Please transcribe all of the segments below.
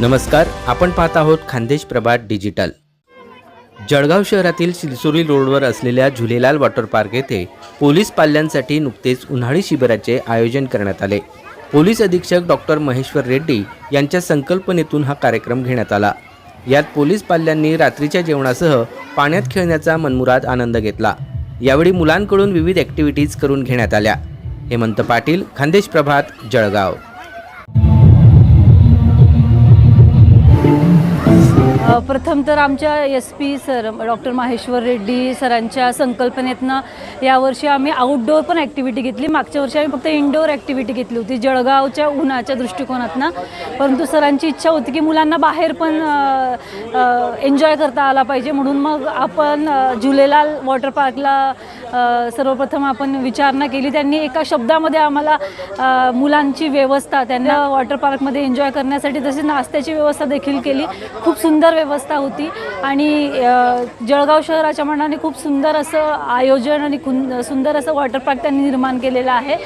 नमस्कार आपण पाहत आहोत खानदेश प्रभात डिजिटल. जळगाव शहरातील सिलसुरी रोडवर असलेल्या झुलेलाल वॉटर पार्क येथे पोलीस पाल्यांसाठी नुकतेच उन्हाळी शिबिराचे आयोजन करण्यात आले. पोलीस अधीक्षक डॉक्टर महेश्वर रेड्डी यांच्या संकल्पनेतून हा कार्यक्रम घेण्यात आला. यात पोलीस पाल्यांनी रात्रीच्या जेवणासह पाण्यात खेळण्याचा मनमुराद आनंद घेतला. यावेळी मुलांकडून विविध ॲक्टिव्हिटीज करून घेण्यात आल्या. हेमंत पाटील खानदेश प्रभात जळगाव. प्रथम तर आमच्या S P sir doctor Maheshwar Reddy सरांच्या संकल्पनेतनं यावर्षी आम्ही आउटडोअर पण ॲक्टिव्हिटी घेतली. मागच्या वर्षी आम्ही फक्त इनडोअर ॲक्टिव्हिटी घेतली होती जळगावच्या उन्हाच्या दृष्टिकोनातनं. परंतु सरांची इच्छा होती की मुलांना बाहेर पण एन्जॉय करता आला पाहिजे. म्हणून मग आपण जुलेलाल झुलेलाल वॉटर पार्कला सर्वप्रथम आपण विचारणा केली. त्यांनी एका शब्दामध्ये आम्हाला मुलांची व्यवस्था त्यांना वॉटर पार्कमध्ये एन्जॉय करण्यासाठी तसेच नाश्त्याची व्यवस्था देखील केली. खूप सुंदर व्यवस्था होती आणि जळगाव शहराच्या मनाने खूप सुंदर असं आयोजन आणि सुंदर असं वॉटर पार्क त्यांनी निर्माण केलेलं आहे.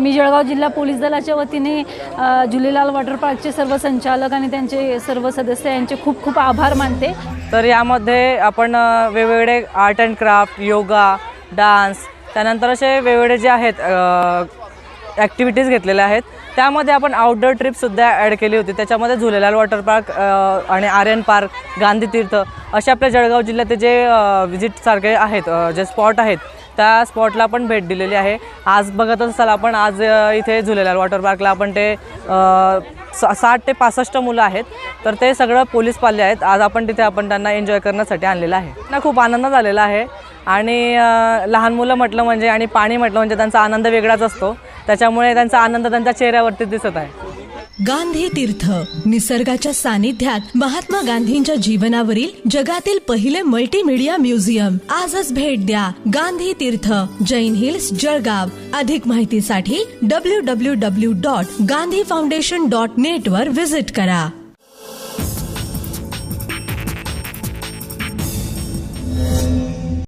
मी जळगाव जिल्हा पोलीस दलाच्या वतीने अ, झुलेलाल वॉटर पार्कचे सर्व संचालक आणि त्यांचे सर्व सदस्य यांचे खूप खूप आभार मानते. तर यामध्ये आपण वेगवेगळे art and craft yoga dance त्यानंतर असे वेगवेगळे जे आहेत ॲक्टिव्हिटीज घेतलेल्या आहेत. त्यामध्ये आपण आउटडोअर ट्रिपसुद्धा ॲड केली होती. त्याच्यामध्ये झुलेलाल वॉटर पार्क आणि आर्यन पार्क गांधी तीर्थ असे आपल्या जळगाव जिल्ह्यात जे विजिटसारखे आहेत जे स्पॉट आहेत त्या स्पॉटला पण भेट दिलेली आहे. आज बघत असाल आपण आज इथे झुलेलाल वॉटर पार्कला आपण ते सा साठ ते पासष्ट मुलं आहेत. तर ते सगळं पोलीस पाल्य आहेत. आज आपण तिथे आपण त्यांना एन्जॉय करण्यासाठी आणलेलं आहे. त्यांना खूप आनंद झालेला आहे. आणि लहान मुलं म्हटलं म्हणजे आणि पाणी म्हटलं म्हणजे त्यांचा आनंद वेगळाच असतो. त्याच्यामुळे त्यांचा आनंद त्यांच्या चेहऱ्यावरती दिसत आहे. गांधी तीर्थ निसर्गाच्या सानिध्यात महात्मा गांधींच्या जीवनावरील जगातील पहिले मल्टीमीडिया म्युझियम आजच भेट द्या गांधी तीर्थ जैन हिल्स जळगाव. अधिक माहितीसाठी W W W dot Gandhi foundation dot net वर विजिट करा.